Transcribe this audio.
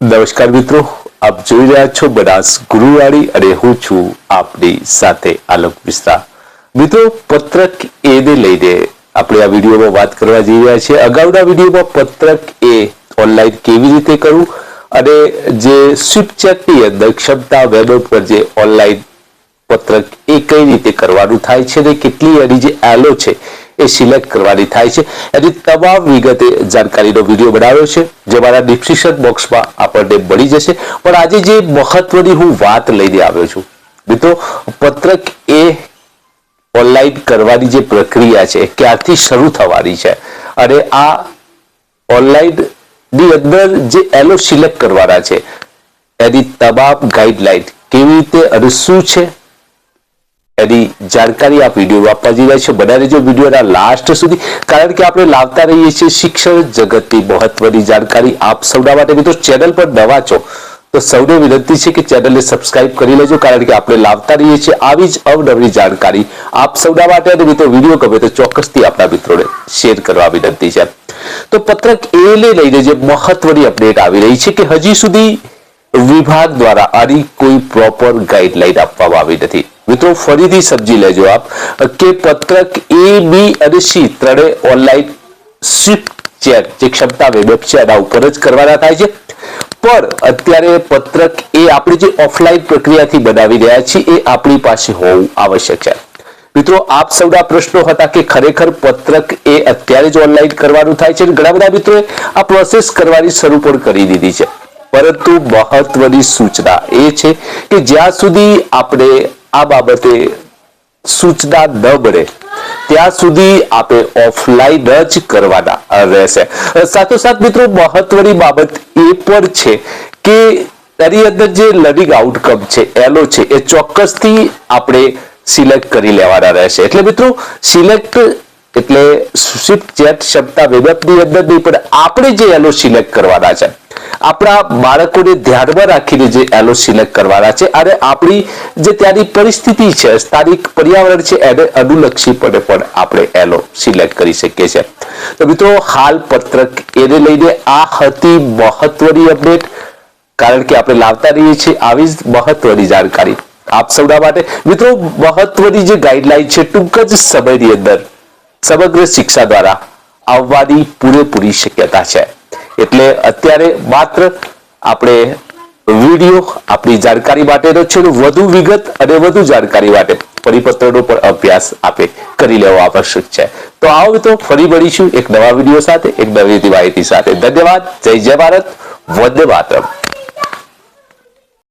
નમસ્કાર મિત્રો, આપ જોઈ રહ્યા છો બનાસ ગુરુવાળી અને હું છું આપની સાથે આલોક મિશ્રા. મિત્રો, પત્રક એને લઈને આપણે આ વિડીયોમાં વાત કરવા જઈ રહ્યા છીએ. અગાઉના વિડીયોમાં પત્રક એ ઓનલાઈન કેવી રીતે કરવું અને જે સ્વીપચેટની અંદર ક્ષમતા વેબ પર જે ઓનલાઈન પત્રક એ કઈ રીતે કરવાનું થાય છે અને કેટલી એની જે એલો છે એ સિલેક્ટ કરવાની થાય છે. એની તમામ વિગતે જાણકારીનો વીડિયો બનાવ્યો છે, જે મારા ડિસ્ક્રિપ્શન બોક્સમાં આપણને મળી જશે. પણ આજે જે મહત્વની હું વાત લઈને આવ્યો છું, મિત્રો, પત્રક એ ઓનલાઈન કરવાની જે પ્રક્રિયા છે ક્યારથી શરૂ થવાની છે? અને આ ઓનલાઈનની અંદર જે એલો સિલેક્ટ કરવાના છે, એની તમામ ગાઈડલાઈન કેવી રીતે અને શું છે? એની જાણકારી આ વીડિયો આપવા જઈ રહ્યા છે બનાવી રહેજો વિડીયોના લાસ્ટ સુધી, કારણ કે આપણે લાવતા રહીએ છીએ શિક્ષણ જગતની મહત્વની જાણકારી આપ સૌના માટે. મિત્રો ચેનલ પર નવા છો, તો સૌને વિનંતી છે કે ચેનલને સબસ્ક્રાઇબ કરી લેજો, કારણ કે આપણે લાવતા રહીએ છીએ આવી જ અવનવી જાણકારી આપ સૌના માટે. અને મિત્રો, વીડિયો ગમે તો ચોક્કસથી આપણા મિત્રોને શેર કરવા વિનંતી છે. તો પત્રક એ લઈને જે મહત્વની અપડેટ આવી રહી છે કે હજી સુધી વિભાગ દ્વારા આની કોઈ પ્રોપર ગાઈડલાઈન આપવામાં આવી નથી. મિત્રો, ફરીથી સમજી લેજો આપ. કે પત્રક એ બી અને સી ત્રણે ઓનલાઈન સ્વિફ્ટ ચેટ જે ક્ષમતા વેબ છે, એના ઉપર જ કરવાના થાય છે. પણ અત્યારે પત્રક એ આપણે જે ઓફલાઈન પ્રક્રિયાથી બનાવી રહ્યા છીએ, એ આપણી પાસે હોવું આવશ્યક છે. મિત્રો, આપ સૌના પ્રશ્નો હતા કે ખરેખર પત્રક એ અત્યારે જ ઓનલાઈન કરવાનું થાય છે? ઘણા બધા મિત્રોએ આ પ્રોસેસ કરવાની શરૂ પણ કરી દીધી છે. પરંતુ મહત્વની સૂચના એ છે કે જ્યાં સુધી આપણે આ બાબતે સૂચના ન મળે, ત્યાં સુધી આપણે ઓફલાઈન જ કરવાના રહેશે. સાથોસાથ મિત્રો, મહત્વની બાબત એ પણ છે કે તેની અંદર જે લર્નિંગ આઉટકમ છે એલો છે, એ ચોક્કસથી આપણે સિલેક્ટ કરી લેવાના રહેશે. એટલે મિત્રો સિલેક્ટ એટલે સુશિત ચેટ ક્ષમતા વેબની અંદર નહીં, પણ આપણે જે એલો સિલેક્ટ કરવાના છે, આપણા બાળકોને ધ્યાનમાં રાખીને જે એલો સિલેક્ટ કરવાના છે, અને આપણી જે ત્યાંની પરિસ્થિતિ છે, સ્થાનિક પર્યાવરણ છે, એને અનુલક્ષીપણે પણ આપણે એલો સિલેક્ટ કરી શકીએ છીએ. તો મિત્રો, હાલ પત્રક એને લઈને આ હતી મહત્વની અપડેટ, કારણ કે આપણે લાવતા રહીએ છીએ આવી જ મહત્વની જાણકારી આપ સૌના માટે. મિત્રો, મહત્વની જે ગાઈડલાઈન છે, ટૂંક જ સમયની અંદર સમગ્ર શિક્ષા દ્વારા આવવાની પૂરેપૂરી શક્યતા છે. એટલે અત્યારે માત્ર આપણે વીડિયો આપણી જાણકારી માટેનો છે વધુ વિગત અને વધુ જાણકારી માટે પરિપત્રનો પણ અભ્યાસ આપે, કરી લેવો આવશ્યક છે. તો આવો તો ફરી મળીશું એક નવા વીડિયો સાથે, એક નવી માહિતી સાથે. ધન્યવાદ, જય જય ભારત, વંદે માતરમ.